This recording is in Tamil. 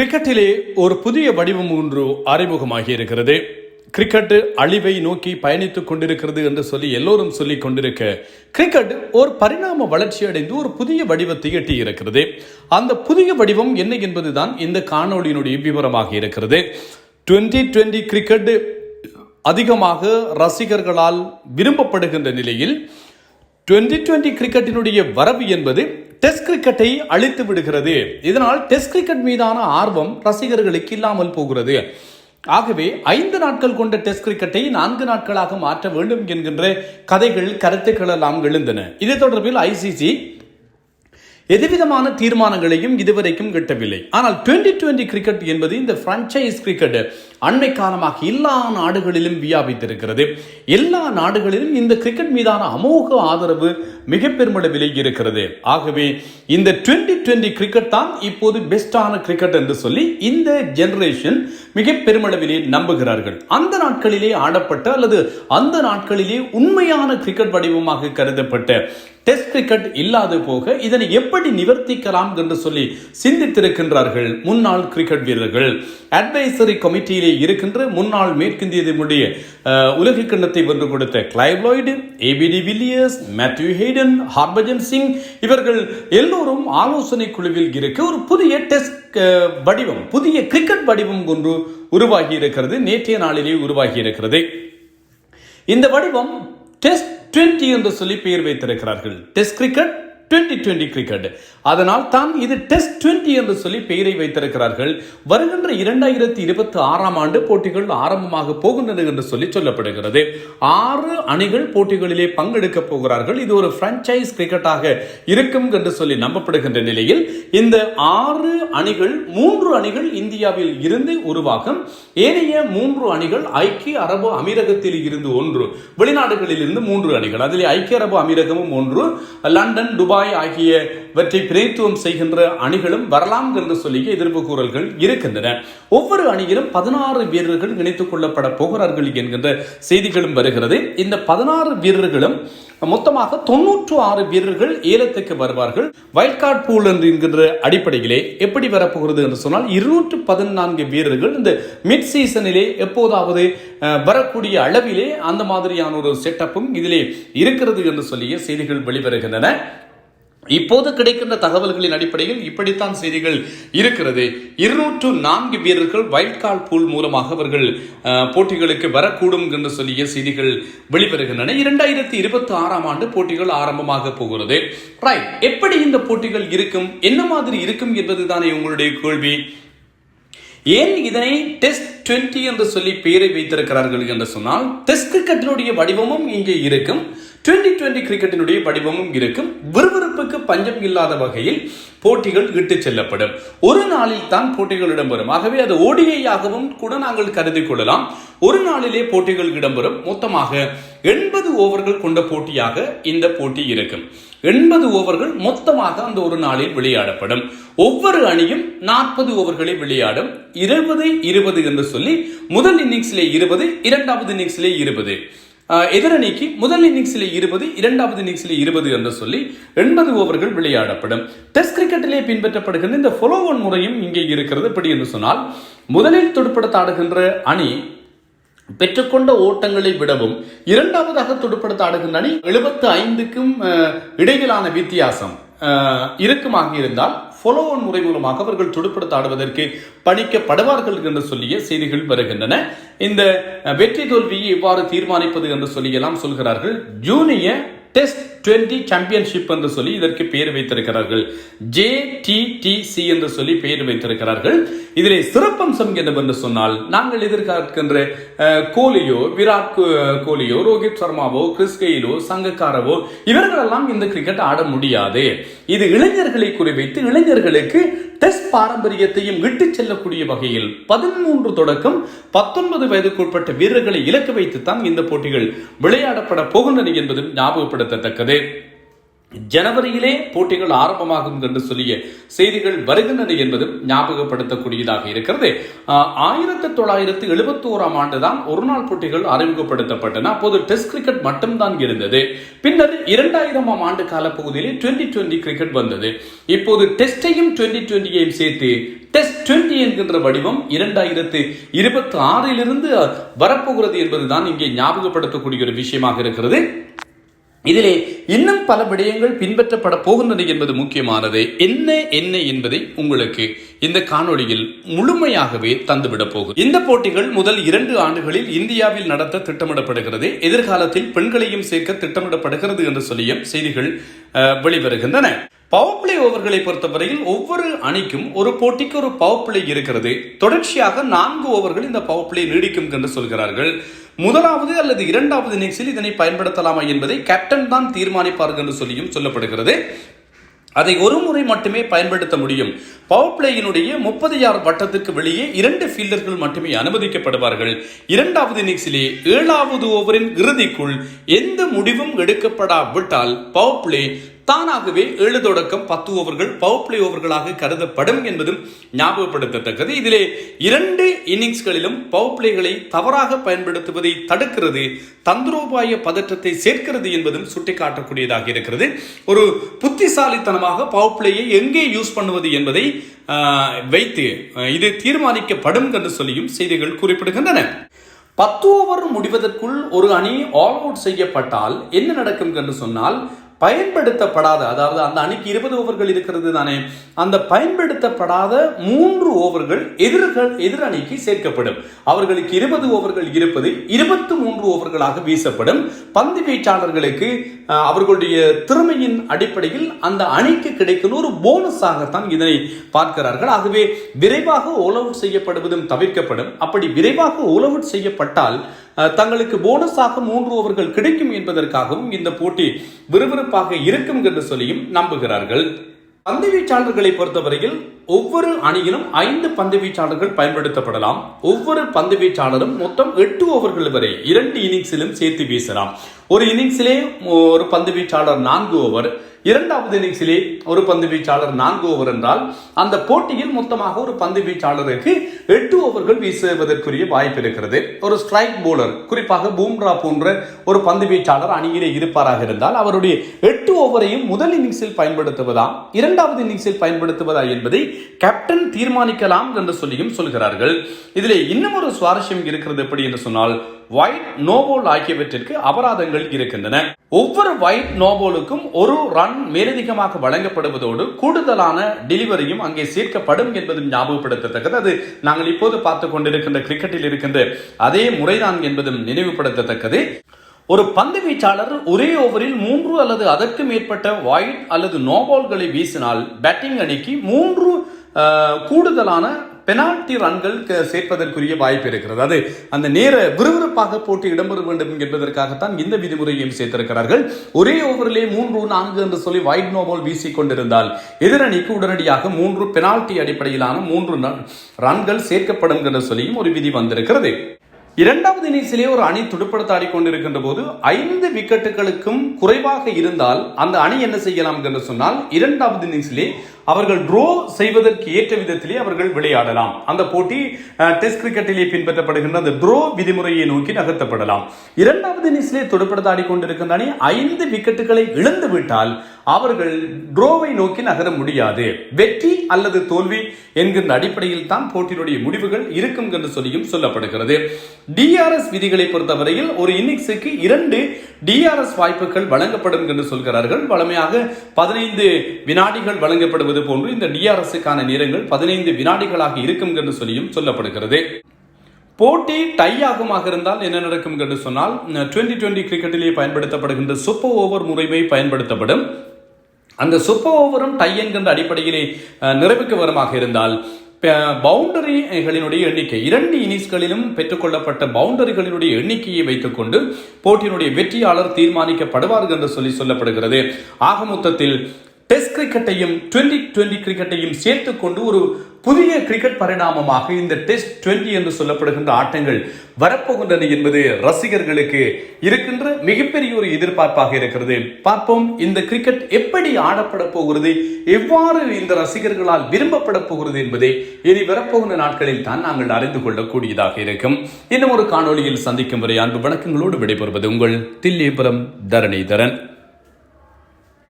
கிரிக்கெட்டிலே ஒரு புதிய வடிவம் ஒன்று அறிமுகமாகி இருக்கிறது கிரிக்கெட் அழிவை நோக்கி பயணித்துக் கொண்டிருக்கிறது என்று சொல்லி எல்லோரும் சொல்லிக் கொண்டிருக்க கிரிக்கெட் ஒரு பரிணாம வளர்ச்சி அடைந்து ஒரு புதிய வடிவத்தை எட்டி இருக்கிறது அந்த புதிய வடிவம் என்ன என்பதுதான் இந்த காணொளியினுடைய விவரமாக இருக்கிறது. டுவெண்ட்டி டுவெண்டி கிரிக்கெட் அதிகமாக ரசிகர்களால் விரும்பப்படுகின்ற நிலையில் டுவெண்ட்டி டுவெண்ட்டி கிரிக்கெட்டினுடைய வரவு என்பது டெஸ்ட் கிரிக்கெட்டை அழித்து விடுகிறது. இதனால் டெஸ்ட் கிரிக்கெட் மீதான ஆர்வம் ரசிகர்களுக்கு இல்லாமல் போகிறது. ஆகவே ஐந்து நாட்கள் கொண்ட டெஸ்ட் கிரிக்கெட்டை நான்கு நாட்களாக மாற்ற வேண்டும் என்கின்ற கதைகள் கருத்துக்கள் எல்லாம் எழுந்தன. இது தொடர்பில் ஐசிசி எதுவிதமான தீர்மானங்களையும் இதுவரைக்கும் கிட்டவில்லை ஆனால் டுவெண்டி டுவெண்டி கிரிக்கெட் என்பது இந்த பிரான்ச்சைஸ் கிரிக்கெட் அண்மை காலமாக எல்லா நாடுகளிலும் வியாபித்திருக்கிறது. எல்லா நாடுகளிலும் இந்த கிரிக்கெட் மீதான அமோக ஆதரவு மிக பெருமளவிலே இருக்கிறது. ஆகவே இந்த டுவெண்டி டுவெண்டி கிரிக்கெட் தான் இப்போது பெஸ்டான கிரிக்கெட் என்று சொல்லி இந்த ஜெனரேஷன் மிக பெருமளவிலே நம்புகிறார்கள். அந்த நாட்களிலே ஆடப்பட்ட அல்லது அந்த நாட்களிலே உண்மையான கிரிக்கெட் வடிவமாக கருதப்பட்ட டெஸ்ட் கிரிக்கெட் இல்லாது போக இதனை எப்படி நிவர்த்திக்கலாம் என்று சொல்லி சிந்தித்திருக்கின்றார்கள் முன்னாள் கிரிக்கெட் வீரர்கள். அட்வைசரி கமிட்டியிலே இருக்கின்ற முன்னாள் மேற்கிந்தியதனுடைய உலக கிண்ணத்தை வென்று கொடுத்த Clive Lloyd AB de Villiers Matthew Hayden Harbhajan Singh இவர்கள் எல்லோரும் ஆலோசனை குழுவில் இருக்க ஒரு புதிய டெஸ்ட் வடிவம் புதிய கிரிக்கெட் வடிவம் ஒன்று உருவாகி இருக்கிறது. நேற்றைய நாளிலே உருவாகி இருக்கிறது. இந்த வடிவம் டெஸ்ட் டுவெண்ட்டி என்று சொல்லி பெயர் வைத்திருக்கிறார்கள். Test cricket twenty twenty cricket அதனால் தான் இது டெஸ்ட் டுவெண்ட்டி என்று சொல்லி பெயரை வைத்திருக்கிறார்கள். வருகின்ற இரண்டாயிரத்தி இருபத்தி ஆறாம் ஆண்டு போட்டிகள் ஆரம்பமாக போகின்றன என்று சொல்லி சொல்லப்படுகிறது. ஆறு அணிகள் போட்டிகளிலே பங்கெடுக்க போகிறார்கள். இது ஒரு பிரான்ச்சைஸ் கிரிக்கெட்டாக இருக்கும் என்று சொல்லி நம்பப்படுகின்ற நிலையில் இந்த ஆறு அணிகள் மூன்று அணிகள் இந்தியாவில் இருந்து உருவாகும். ஏனைய மூன்று அணிகள் ஐக்கிய அரபு அமீரகத்தில் இருந்து ஒன்று வெளிநாடுகளில் இருந்து மூன்று அணிகள். அதில் ஐக்கிய அரபு அமீரகமும் ஒன்று லண்டன் துபாய் ஆகியவற்றை பிரதித்துவம் செய்கின்ற அணிகளும் வரலாம் என்று சொல்லி எதிர்ப்பு கூறல்கள் இருக்கின்றன. ஒவ்வொரு அணியிலும் பதினாறு வீரர்கள் இணைத்துக் கொள்ளப்பட போகிறார்கள் என்கின்ற செய்திகளும் வருகிறது. இந்த பதினாறு வீரர்களும் மொத்தமாக தொன்னூற்று ஆறு வீரர்கள் ஏலத்துக்கு வருவார்கள். வைல்ட் கார்டு பூல் என்று என்கின்ற அடிப்படையிலே எப்படி வரப்போகிறது என்று சொன்னால் இருநூற்று பதினான்கு வீரர்கள் இந்த மிட் சீசனிலே எப்போதாவது வரக்கூடிய அளவிலே அந்த மாதிரியான ஒரு செட்டப்பும் இதிலே இருக்கிறது என்று சொல்லிய செய்திகள் வெளிவருகின்றன. இப்போது கிடைக்கின்ற தகவல்களின் அடிப்படையில் இப்படித்தான் செய்திகள் இருக்கிறது. இருநூற்று நான்கு வீரர்கள் வைல்ட் கார்டு பூல் மூலமாக அவர்கள் போட்டிகளுக்கு வரக்கூடும் என்று சொல்லிய செய்திகள் வெளிவருகின்றன. இரண்டாயிரத்தி இருபத்தி ஆறாம் ஆண்டு போட்டிகள் ஆரம்பமாக போகிறது. ரைட் எப்படி இந்த போட்டிகள் இருக்கும்? என்ன மாதிரி இருக்கும் என்பதுதானே உங்களுடைய கேள்வி. ஏன் இதனை டெஸ்ட் டுவெண்ட்டி என்று சொல்லி பெயரை வைத்திருக்கிறார்கள் என்று சொன்னால் டெஸ்ட் கிரிக்கெட்டினுடைய வடிவமும் இங்கே இருக்கும். டுவெண்டி டுவெண்டி கிரிக்கெட்டினுடைய வடிவமும் இருக்கும். விறுவிறுப்புக்கு பஞ்சம் இல்லாத வகையில் போட்டிகள் இட்டு செல்லப்படும். ஒரு நாளில் தான் போட்டிகள் இடம்பெறும். ஆகவே அது ஓடிஐயாகவும் கூட நாங்கள் கருதி கொள்ளலாம். ஒரு நாளிலே போட்டிகள் இடம்பெறும். மொத்தமாக எண்பது ஓவர்கள் கொண்ட போட்டியாக இந்த போட்டி இருக்கும். எண்பது ஓவர்கள் மொத்தமாக அந்த ஒரு நாளில் விளையாடப்படும். ஒவ்வொரு அணியும் நாற்பது ஓவர்களை விளையாடும். இருபது இருபது என்று சொல்லி முதல் இன்னிங்ஸிலே இருபது இரண்டாவது இன்னிங்ஸிலே இருபது. எதிரணிக்கு முதல் இன்னிங்ஸில் இருபது இரண்டாவது இன்னிங்ஸில் இருபது என்று சொல்லி எண்பது ஓவர்கள் விளையாடப்படும். டெஸ்ட் கிரிக்கெட்டிலே பின்பற்றப்படுகின்ற இந்த ஃபாலோவன் முறையும் இங்கே இருக்கிறது. எப்படி என்று சொன்னால் முதலில் துடுப்படுத்த ஆடுகின்ற அணி பெற்றுக்கொண்ட ஓட்டங்களை விடவும் இரண்டாவதாக துடுப்படுத்த ஆடுகின்ற அணி எழுபத்து ஐந்துக்கும் இடையிலான வித்தியாசம் இறுக்கமாக இருந்தால் ஃபாலோவன் முறை மூலமாக அவர்கள் துடுப்படுத்த ஆடுவதற்கு பணிக்கப்படுவார்கள் என்று சொல்லிய செய்திகள் வருகின்றன. இந்த வெற்றி தோல்வியை எவ்வாறு தீர்மானிப்பது என்று சொல்லியெல்லாம் சொல்கிறார்கள். ஜூனியர் டெஸ்ட் டுவெண்டி சாம்பியன்ஷிப் என்று சொல்லி இதற்கு பெயர் வைத்திருக்கிறார்கள். ஜே டி டி சி என்று சொல்லி பெயர் வைத்திருக்கிறார்கள். இதிலே சிறப்பம்சம் என்னவென்று சொன்னால் நாங்கள் எதிர்பார்க்கின்ற கோலியோ விராட் கோலியோ ரோஹித் சர்மாவோ கிறிஸ் கெயிலோ சங்கக்காரவோ இவர்களெல்லாம் இந்த கிரிக்கெட் ஆட முடியாது. இது இளைஞர்களை குறிவைத்து இளைஞர்களுக்கு டெஸ்ட் பாரம்பரியத்தையும் விட்டு செல்லக்கூடிய வகையில் பதிமூன்று தொடக்கம் பத்தொன்பது வயதுக்குட்பட்ட வீரர்களை இலக்கு வைத்துத்தான் இந்த போட்டிகள் விளையாடப்பட போகின்றன என்பதும் ஞாபகப்படுத்தத்தக்கது. ஜனவரியிலே போட்டிகள் ஆரம்பமாகும் என்று சொல்லிய செய்திகள் வருகின்றன என்பதும் ஞாபகப்படுத்தக்கூடியதாக இருக்கிறது. ஆயிரத்தி தொள்ளாயிரத்தி எழுபத்தி ஓராம் ஆண்டு தான் ஒரு நாள் போட்டிகள் அறிமுகப்படுத்தப்பட்டன. அப்போது டெஸ்ட் கிரிக்கெட் மட்டும்தான் இருந்தது. பின்னர் இரண்டாயிரமாம் ஆண்டு காலப்பகுதியிலே டுவெண்டி டுவெண்டி கிரிக்கெட் வந்தது. இப்போது டெஸ்டையும் டுவெண்டி டுவெண்டியையும் சேர்த்து டெஸ்ட் டுவெண்டி என்கின்ற வடிவம் இரண்டாயிரத்து இருபத்தி ஆறிலிருந்து வரப்போகிறது என்பதுதான் இங்கே ஞாபகப்படுத்தக்கூடிய ஒரு விஷயமாக இருக்கிறது. இதிலே இன்னும் பல விடயங்கள் பின்பற்றப்பட போகின்றன என்பது முக்கியமானது. என்ன என்ன என்பதை உங்களுக்கு இந்த காணொளியில் முழுமையாகவே தந்துவிடப் போகும் இந்த போட்டிகள் முதல் இரண்டு ஆண்டுகளில் இந்தியாவில் நடத்த திட்டமிடப்படுகிறது. எதிர்காலத்தில் பெண்களையும் சேர்க்க திட்டமிடப்படுகிறது என்று சொல்லியும் செய்திகள் வெளிவருகின்றன. பவர் பிளே ஓவர்களை பொறுத்தவரையில் ஒவ்வொரு அணிக்கும் ஒரு போட்டிக்கு ஒரு பவர் பிளே இருக்கிறது. தொடர்ச்சியாக நான்கு ஓவர்கள் இந்த பவர் பிளே நீடிக்கும் என்று சொல்கிறார்கள். முதலாவது அல்லது இரண்டாவது இன்னிங்ஸில் இதனை பயன்படுத்தலாமா என்பதை கேப்டன் தான் தீர்மானிப்பார்கள் என்று சொல்லியும் சொல்லப்படுகிறது. அதை ஒரு முறை மட்டுமே பயன்படுத்த முடியும். பவர் பிளேயினுடைய முப்பது யார் வட்டத்திற்கு வெளியே இரண்டு ஃபீல்டர்கள் மட்டுமே அனுமதிக்கப்படுவார்கள். இரண்டாவது இன்னிங்ஸிலே ஏழாவது ஓவரின் இறுதிக்குள் எந்த முடிவும் எடுக்கப்படாவிட்டால் பவர் பிளே தானாகவே ஏழு தொடக்கம் பத்து ஓவர்கள் பவர் பிளே ஓவர்களாக கருதப்படும் என்பதும் ஞாபகப்படுத்தத்தக்கது. இதிலே இரண்டு இன்னிங்ஸ்களிலும் பவர் பிளேகளை தவறாக பயன்படுத்துவதை தடுக்கிறது தந்திரோபாய பதற்றத்தை சேர்க்கிறது என்பதும் சுட்டிக்காட்டக்கூடியதாக இருக்கிறது. ஒரு புத்திசாலித்தனமாக பவர் பிளேயை எங்கே யூஸ் பண்ணுவது என்பதை வைத்து இது தீர்மானிக்கப்படும் என்று சொல்லியும் செய்திகள் குறிப்பிடுகின்றன. பத்து ஓவர் முடிவதற்குள் ஒரு அணி ஆல் அவுட் செய்யப்பட்டால் என்ன நடக்கும் என்று சொன்னால் பயன்படுத்தப்படாத அதாவது அந்த அணிக்கு இருபது ஓவர்கள் இருக்கிறது தானே அந்த பயன்படுத்தப்படாத மூன்று ஓவர்கள் எதிர்கள் எதிர் அணிக்கு சேர்க்கப்படும். அவர்களுக்கு இருபது ஓவர்கள் இருப்பது இருபத்தி மூன்று ஓவர்களாக வீசப்படும். பந்து வீச்சாளர்களுக்கு அவர்களுடைய திறமையின் அடிப்படையில் அந்த அணிக்கு கிடைக்கும் ஒரு போனஸாகத்தான் இதனை பார்க்கிறார்கள். ஆகவே விரைவாக ஓல் அவுட் செய்யப்படுவதும் தவிர்க்கப்படும். அப்படி விரைவாக ஓல் அவுட் செய்யப்பட்டால் தங்களுக்கு போனஸாக மூன்று ஓவர்கள் கிடைக்கும் என்பதற்காகவும் இந்த போட்டி விறுவிறுப்பாக இருக்கும் என்று சொல்லியும் நம்புகிறார்கள். பந்து வீச்சாளர்களை பொறுத்தவரையில் ஒவ்வொரு அணியிலும் ஐந்து பந்து வீச்சாளர்கள் பயன்படுத்தப்படலாம். ஒவ்வொரு பந்து வீச்சாளரும் மொத்தம் எட்டு ஓவர்கள் வரை இரண்டு இன்னிங்ஸிலும் சேர்த்து வீசலாம். ஒரு இன்னிங்ஸிலே ஒரு பந்து வீச்சாளர் நான்கு ஓவர் இரண்டாவது இன்னிங்ஸிலே ஒரு பந்து வீச்சாளர் நான்கு ஓவர் என்றால் அந்த போட்டியில் மொத்தமாக ஒரு பந்து வீச்சாளருக்கு எட்டு ஓவர்கள் வீசுவதற்குரிய வாய்ப்பு இருக்கிறது. ஒரு ஸ்ட்ரைக் போலர் குறிப்பாக பூம்ரா போன்ற ஒரு பந்து வீச்சாளர் அணியிலே இருப்பாராக இருந்தால் அவருடைய எட்டு ஓவரையும் முதல் இன்னிங்ஸில் பயன்படுத்துவதா இரண்டாவது இன்னிங்ஸில் பயன்படுத்துவதா என்பதை கேப்டன் தீர்மானிக்கலாம் என்று சொல்லியும் சொல்கிறார்கள். இதிலே இன்னும் ஒரு சுவாரஸ்யம் இருக்கிறது எப்படி என்று சொன்னால் ஒயிட் நோபோல் ஆகியவற்றிற்கு அபராதங்கள் இருக்கின்றன. ஒவ்வொரு ஒயிட் நோபோலுக்கும் ஒரு ரன் மேலதிகமாக வழங்கப்படுவதோடு கூடுதலான டெலிவரியும் அங்கே சேர்க்கப்படும் என்பதும் ஞாபகப்படுத்தத்தக்கது. அது நாங்கள் இப்போது பார்த்து கொண்டிருக்கின்ற கிரிக்கெட்டில் இருக்கின்ற அதே முறைதான் என்பதும் நினைவுபடுத்தத்தக்கது. ஒரு பந்து வீச்சாளர் ஒரே ஓவரில் மூன்று அல்லது அதற்கு மேற்பட்ட வைட் அல்லது நோபால்களை வீசினால் பேட்டிங் அணிக்கு மூன்று கூடுதலான பெனால்டி ரன்கள் சேர்ப்பதற்குரிய வாய்ப்பு இருக்கிறது. அது அந்த நேர விறுவிறுப்பாக போட்டி இடம்பெற வேண்டும் என்பதற்காகத்தான் இந்த விதிமுறையையும் சேர்த்திருக்கிறார்கள். ஒரே ஓவரிலே மூன்று நான்கு என்று சொல்லி வைட் நோபால் வீசி கொண்டிருந்தால் எதிரணிக்கு உடனடியாக மூன்று பெனால்டி அடிப்படையிலான மூன்று ரன்- ரன்கள் சேர்க்கப்படும் என்று சொல்லியும் ஒரு விதி வந்திருக்கிறது. இரண்டாவது இன்னிங்ஸிலே ஒரு அணி துடுப்படுத்தாடி கொண்டிருக்கின்ற போது ஐந்து விக்கெட்டுகளுக்கும் குறைவாக இருந்தால் அந்த அணி என்ன செய்யலாம் என்று சொன்னால் இரண்டாவது இன்னிங்ஸிலே அவர்கள் ட்ரோ செய்வதற்கு ஏற்ற விதத்திலே அவர்கள் விளையாடலாம். அந்த போட்டி டெஸ்ட் கிரிக்கெட்டிலே பின்பற்றப்படுகின்ற அந்த ட்ரோ விதிமுறையை நோக்கி நகர்த்தப்படலாம். இரண்டாவது இன்னிங்ஸிலே துடுப்படுத்தாடி கொண்டிருக்கின்ற அணி ஐந்து விக்கெட்டுகளை இழந்து விட்டால் அவர்கள் ட்ரோவை நோக்கி நகர முடியாது. வெற்றி அல்லது தோல்வி என்கின்ற அடிப்படையில் தான் போட்டியினுடைய முடிவுகள் இருக்கும் என்று சொல்லியும் சொல்லப்படுகிறது. டிஆர்எஸ் விதிகளை பொறுத்தவரையில் ஒரு இன்னிங்ஸுக்கு இரண்டு டிஆர்எஸ் வாய்ப்புகள் வழங்கப்படும் என்று சொல்கிறார்கள். வழமையாக பதினைந்து வினாடிகள் வழங்கப்படுவது போன்று இந்த டிஆர்எஸ்க்கான நேரங்கள் பதினைந்து வினாடிகளாக இருக்கும் என்று சொல்லியும் சொல்லப்படுகிறது. போட்டி டை ஆகுமாக இருந்தால் என்ன நடக்கும் என்று சொன்னால் டுவெண்டி டுவெண்டி கிரிக்கெட்டிலே பயன்படுத்தப்படுகின்ற சூப்பர் ஓவர் முறைமை பயன்படுத்தப்படும். அந்த சூப்பர் ஓவரும் டை என்கின்ற அடிப்படையிலே நிறைவுக்கு வருமாக இருந்தால் பவுண்டரிகளினுடைய எண்ணிக்கை இரண்டு இனிஸ்களிலும் பெற்றுக்கொள்ளப்பட்ட பவுண்டரிகளினுடைய எண்ணிக்கையை வைத்துக்கொண்டு போட்டியினுடைய வெற்றியாளர் தீர்மானிக்கப்படுவார்கள் என்று சொல்லி சொல்லப்படுகிறது. ஆக மொத்தத்தில் டெஸ்ட் கிரிக்கெட்டையும் டுவெண்டி டுவெண்ட்டி கிரிக்கெட்டையும் சேர்த்து கொண்டு ஒரு புதிய கிரிக்கெட் பரிணாமமாக இந்த டெஸ்ட் டுவெண்ட்டி என்று சொல்லப்படுகின்ற ஆட்டங்கள் வரப்போகின்றன என்பது ரசிகர்களுக்கு இருக்கின்ற மிகப்பெரிய ஒரு எதிர்பார்ப்பாக இருக்கிறது. பார்ப்போம் இந்த கிரிக்கெட் எப்படி ஆடப்பட போகிறது எவ்வாறு இந்த ரசிகர்களால் விரும்பப்பட போகிறது என்பதை இனி வரப்போகின்ற நாட்களில் தான் நாங்கள் அறிந்து கொள்ளக்கூடியதாக இருக்கும். இன்னும் ஒரு காணொளியில் சந்திக்கும் வரை அன்பு வணக்கங்களோடு விடைபெறுவது உங்கள் தில்லிபுரம் தரணிதரன்.